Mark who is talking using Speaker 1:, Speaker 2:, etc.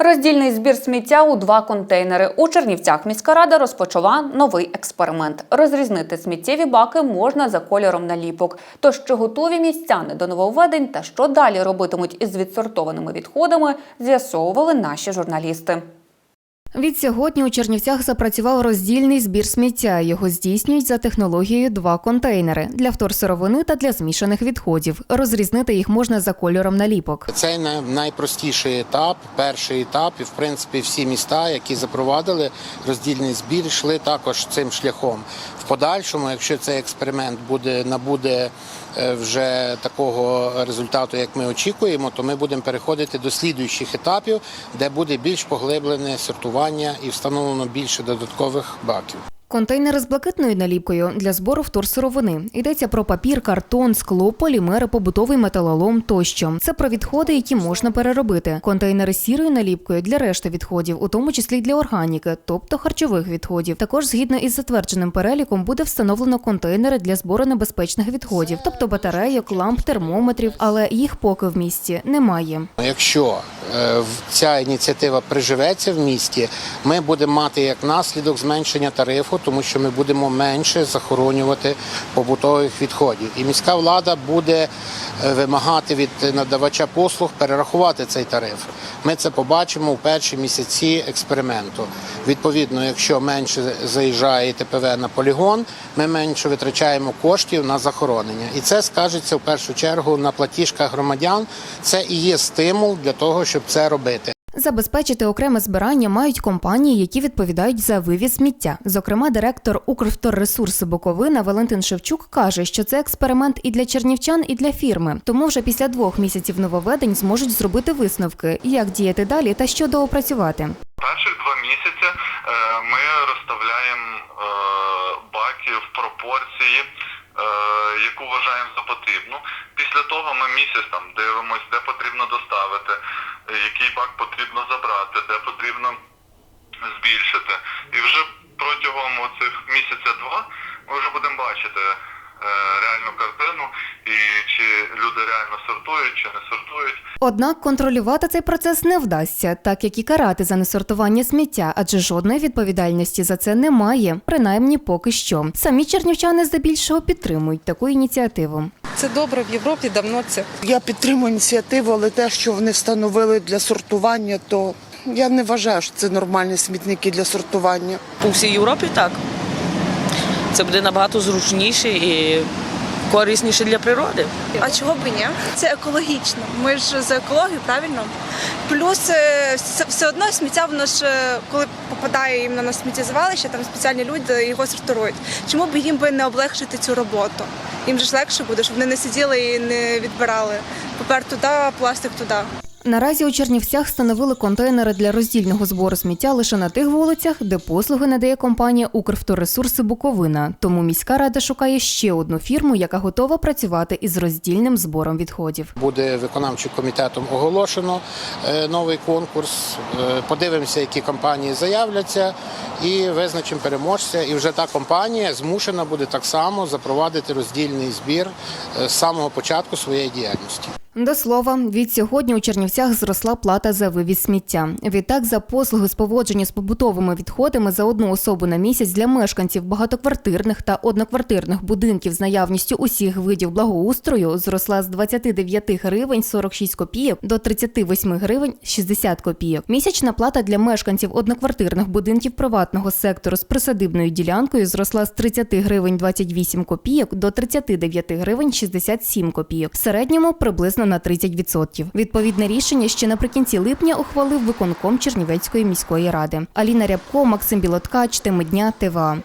Speaker 1: Роздільний збір сміття у два контейнери. У Чернівцях міська рада розпочала новий експеримент. Розрізнити сміттєві баки можна за кольором наліпок. Тож чи готові містяни до нововведень та що далі робитимуть із відсортованими відходами, з'ясовували наші журналісти.
Speaker 2: Відсьогодні у Чернівцях запрацював роздільний збір сміття. Його здійснюють за технологією два контейнери для вторсировини та для змішаних відходів. Розрізнити їх можна за кольором наліпок.
Speaker 3: Це най- найпростіший етап, перший етап, і в принципі всі міста, які запровадили роздільний збір, йшли також цим шляхом. Подальшому, якщо цей експеримент буде набуде е, вже такого результату, як ми очікуємо, то ми будемо переходити до слідуючих етапів, де буде більш поглиблене сортування і встановлено більше додаткових баків.
Speaker 2: Контейнери з блакитною наліпкою для збору вторсировини. Йдеться про папір, картон, скло, полімери, побутовий металолом тощо. Це про відходи, які можна переробити. Контейнери з сірою наліпкою для решти відходів, у тому числі для органіки, тобто харчових відходів. Також згідно із затвердженим переліком буде встановлено контейнери для збору небезпечних відходів, тобто батарейок, ламп, термометрів, але їх поки в місті немає.
Speaker 3: Якщо е, ця ініціатива приживеться в місті, ми будемо мати як наслідок зменшення тарифу, тому що ми будемо менше захоронювати побутових відходів. І міська влада буде е, вимагати від надавача послуг перерахувати цей тариф. Ми це побачимо у перші місяці експерименту. Відповідно, якщо менше заїжджає ТПВ на полігон, ми менше витрачаємо коштів на захоронення. І це скажеться в першу чергу на платіжках громадян. Це і є стимул для того, щоб це робити.
Speaker 2: Забезпечити окреме збирання мають компанії, які відповідають за вивіз сміття. Зокрема, директор Укрвторресурсу Буковина Валентин Шевчук каже, що це експеримент і для чернівчан, і для фірми. Тому вже після двох місяців нововведень зможуть зробити висновки, як діяти далі та що доопрацювати.
Speaker 4: Перших два місяці е, ми розставляємо е, баки в пропорції, е, яку вважаємо за потрібну. Після того ми місяць там дивимося, де потрібно доставити, е, потрібно забрати, де потрібно збільшити. І вже протягом цих місяця-два ми вже будемо бачити е, реальну картину і чи люди реально сортують, чи не сортують.
Speaker 2: Однак контролювати цей процес не вдасться, так як і карати за несортування сміття, адже жодної відповідальності за це немає, принаймні поки що. Самі чернівчани здебільшого підтримують таку ініціативу.
Speaker 5: Це добре в Європі давно це.
Speaker 6: Я підтримую ініціативу, але те, що вони встановили для сортування, то я не вважаю, що це нормальні смітники для сортування.
Speaker 7: У всій Європі так. Це буде набагато зручніше і корисніше для природи.
Speaker 8: А чого б і ні? Це екологічно. Ми ж за екологію, правильно? Плюс е, все одно сміття, воно ж е, коли попадає їм на сміттєзвалище, там спеціальні люди його сортують. Чому б їм би не облегшити цю роботу? Їм же ж легше буде, щоб вони не сиділи і не відбирали папер туди, пластик туди.
Speaker 2: Наразі у Чернівцях встановили контейнери для роздільного збору сміття лише на тих вулицях, де послуги надає компанія Укрвторресурси Буковина. Тому міська рада шукає ще одну фірму, яка готова працювати із роздільним збором відходів.
Speaker 3: Буде виконавчим комітетом оголошено е, новий конкурс. Е, Подивимося, які компанії заявляться, і визначимо переможця. І вже та компанія змушена буде так само запровадити роздільний збір е, з самого початку своєї діяльності.
Speaker 2: До слова, від сьогодні у Чернівцях зросла плата за вивіз сміття. Відтак, за послуги з поводження з побутовими відходами за одну особу на місяць для мешканців багатоквартирних та одноквартирних будинків з наявністю усіх видів благоустрою зросла з 29 гривень 46 копійок до 38 гривень 60 копійок. Місячна плата для мешканців одноквартирних будинків приватного сектору з присадибною ділянкою зросла з 30 гривень 28 копійок до 39 гривень 67 копійок. В середньому приблизно на 30%. Відповідне рішення ще наприкінці липня ухвалив виконком Чернівецької міської ради. Аліна Рябко, Максим Білоткач, Теми дня, ТВА.